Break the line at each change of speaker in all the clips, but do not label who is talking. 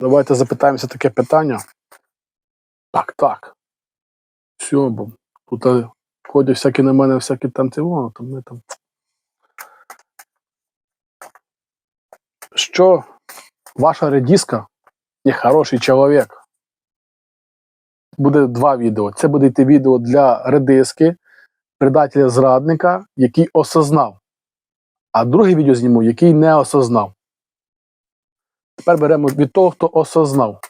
Давайте запитаємося таке питання. Так, так. Все, бо тут е, ходять всякі на мене, всякі там ці, там ми там. Що ваша редіска є хороший чоловік. Буде два відео. Це буде йти відео для редиски, предателя зрадника, який осознав. А друге відео зніму, який не осознав. Тепер беремо від того, хто осознав.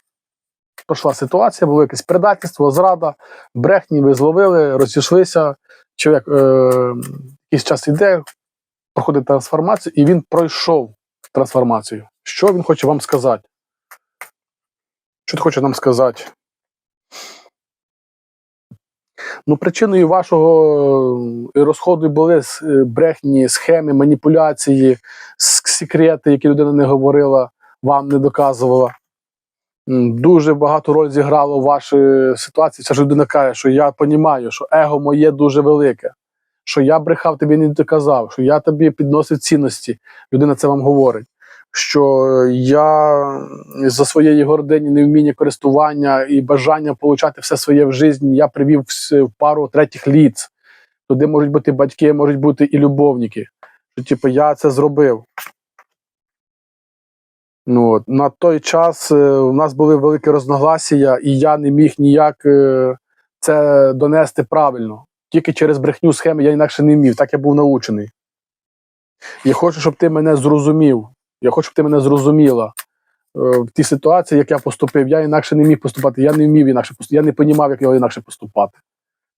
Пройшла ситуація, було якесь предательство, зрада, брехні, ви зловили, розійшлися. Чоловік е, якийсь час йде, проходить трансформацію, і він пройшов трансформацію. Що він хоче вам сказати? Що ти хоче нам сказати? Ну, причиною вашого е, розходу були е, брехні, схеми, маніпуляції, секрети, які людина не говорила, вам не доказувала. Дуже багато роль зіграло в вашій ситуації. Ця ж людина каже, що я розумію, що его моє дуже велике, що я брехав тобі не доказав, що я тобі підносив цінності. Людина це вам говорить. Що я за своєї гордині, невміння користування і бажання получати все своє в житті, я привів в пару третіх ліц. Туди можуть бути батьки, можуть бути і любовники. Що, типу, я це зробив. Ну, от. На той час е, у нас були великі розногласія, і я не міг ніяк е, це донести правильно. Тільки через брехню схеми я інакше не вмів, так я був научений. Я хочу, щоб ти мене зрозумів. Я хочу, щоб ти мене зрозуміла. Е, в тій ситуації, як я поступив, я інакше не міг поступати. Я не вмів інакше поступати. Я не розумів, як його інакше поступати.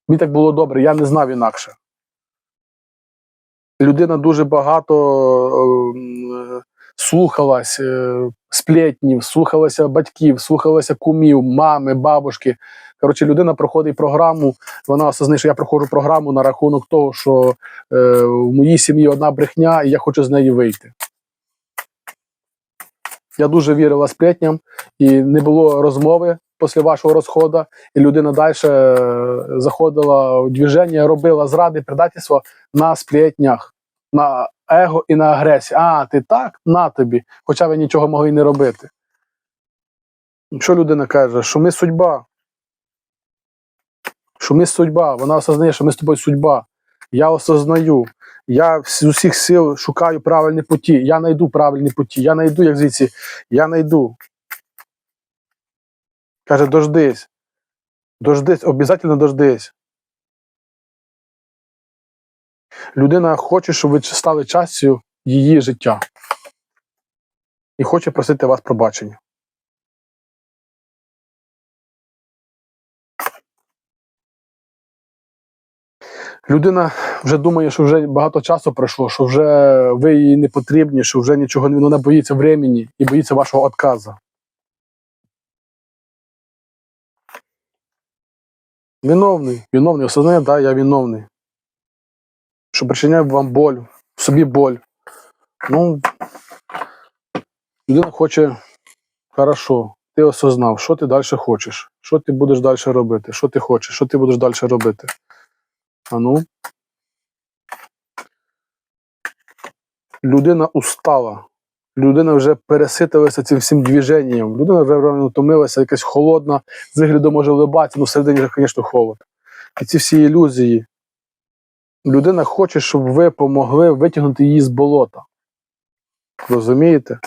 Мені так було добре, я не знав інакше. Людина дуже багато слухалась е, сплетнів, слухалася батьків, слухалася кумів, мами, бабушки. Коротше, людина проходить програму, вона осознає, що я проходжу програму на рахунок того, що е, в моїй сім'ї одна брехня, і я хочу з неї вийти. Я дуже вірила сплетням, і не було розмови після вашого розходу, і людина далі заходила в движення, робила зради, предательство на сплетнях, на его і на агресії. А, ти так? На тобі. Хоча ви нічого могли не робити. Що людина каже? Що ми судьба. Що ми судьба. Вона осознає, що ми з тобою судьба. Я осознаю. Я з усіх сил шукаю правильні путі. Я знайду правильні путі. Я знайду, як звідси. Я знайду. Каже, дождись. Дождись, обов'язково дождись. Людина хоче, щоб ви стали частю її життя. І хоче просити вас пробачення. Людина вже думає, що вже багато часу пройшло, що вже ви їй не потрібні, що вже нічого не вона боїться времени і боїться вашого отказу. Виновний, виновний, осознає, да, я виновний. Що причиняє вам боль, собі боль. Ну, людина хоче хорошо, ти осознав, що ти далі хочеш, що ти будеш далі робити, що ти хочеш, що ти будеш далі робити. А ну. Людина устала. Людина вже переситилася цим всім движенням. Людина вже втомилася, якась холодна, з вигляду може вливатися, але всередині, вже, звісно, холод. І ці всі ілюзії. Людина хоче, щоб ви помогли витягнути її з болота. Розумієте?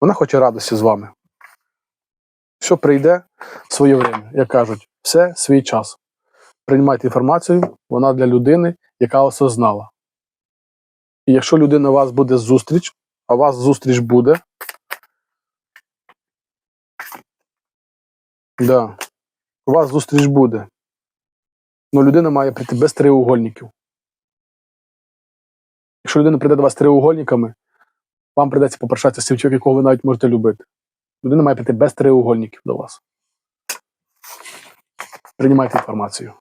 Вона хоче радості з вами. Що прийде своє время, як кажуть, все свій час. Приймайте інформацію, вона для людини, яка осознала. І якщо людина у вас буде зустріч, а у вас зустріч буде. Да, у вас зустріч буде. Ну, людина має прийти без триугольників. Якщо людина прийде до вас триугольниками, вам прийдеться попрощатися з чоловіком, якого ви навіть можете любити. Людина має прийти без триугольників до вас. Приймайте інформацію.